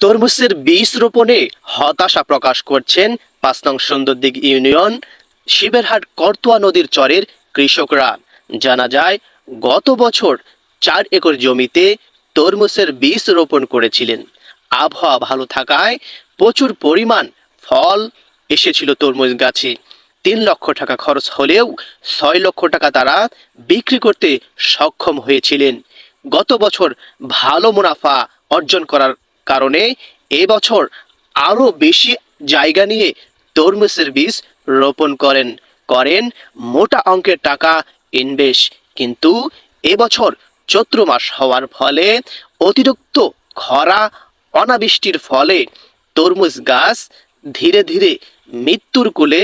তরমুজের বীজ রোপণে হতাশা প্রকাশ করছেন পাঁচ নং সুন্দরদিঘ ইউনিয়ন, শিবেরহাট করতোয়া নদীর চরের কৃষকরা। জানা যায়, গত বছর চার একর জমিতে তরমুজের বীজ রোপণ করেছিলেন। আবহাওয়া ভালো থাকায় প্রচুর পরিমাণ ফল এসেছিল তরমুজ গাছে। তিন লক্ষ টাকা খরচ হলেও ছয় লক্ষ টাকা তারা বিক্রি করতে সক্ষম হয়েছিলেন। গত বছর ভালো মুনাফা অর্জন করার কারণে এবছর আরও বেশি জায়গা নিয়ে তরমুজের বীজ রোপণ করেন। করেন মোটা অঙ্কের টাকা ইনভেস্ট কিন্তু এবছর চৈত্র মাস হওয়ার ফলে অতিরিক্ত খরা, অনাবৃষ্টির ফলে তরমুজ গাছ ধীরে ধীরে মৃত্যুর কোলে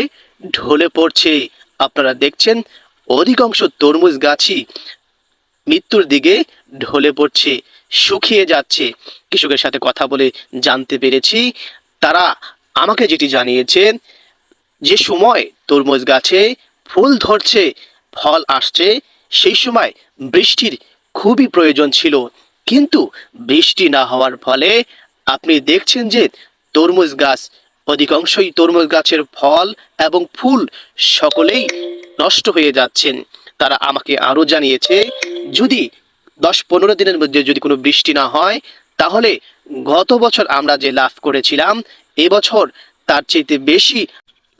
ঢলে পড়ছে। আপনারা দেখছেন, অধিকাংশ তরমুজ গাছই মৃত্যুর দিকে ঢলে পড়ছে, শুকিয়ে যাচ্ছে। কৃষকের সাথে কথা বলে জানতে পেরেছি। তারা আমাকে যেটি জানিয়েছেন, যে সময় তরমুজ গাছে ফুল ধরছে, ফল আসছে, সেই সময় বৃষ্টির খুবই প্রয়োজন ছিল। কিন্তু বৃষ্টি না হওয়ার ফলে আপনি দেখছেন যে তরমুজ গাছ, অধিকাংশই তরমুজ গাছের ফল এবং ফুল সকলেই নষ্ট হয়ে যাচ্ছেন। তারা আমাকে আরও জানিয়েছে যদি দশ পনেরো দিনের মধ্যে যদি কোনো বৃষ্টি না হয়, তাহলে গত বছর আমরা যে লাভ করেছিলাম এবছর তার চাইতে বেশি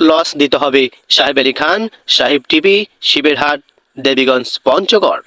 লস দিতে হবে। সাহেব আলী খান, সাহেব টিভি, শিবেরহাট, দেবীগঞ্জ, পঞ্চগড়।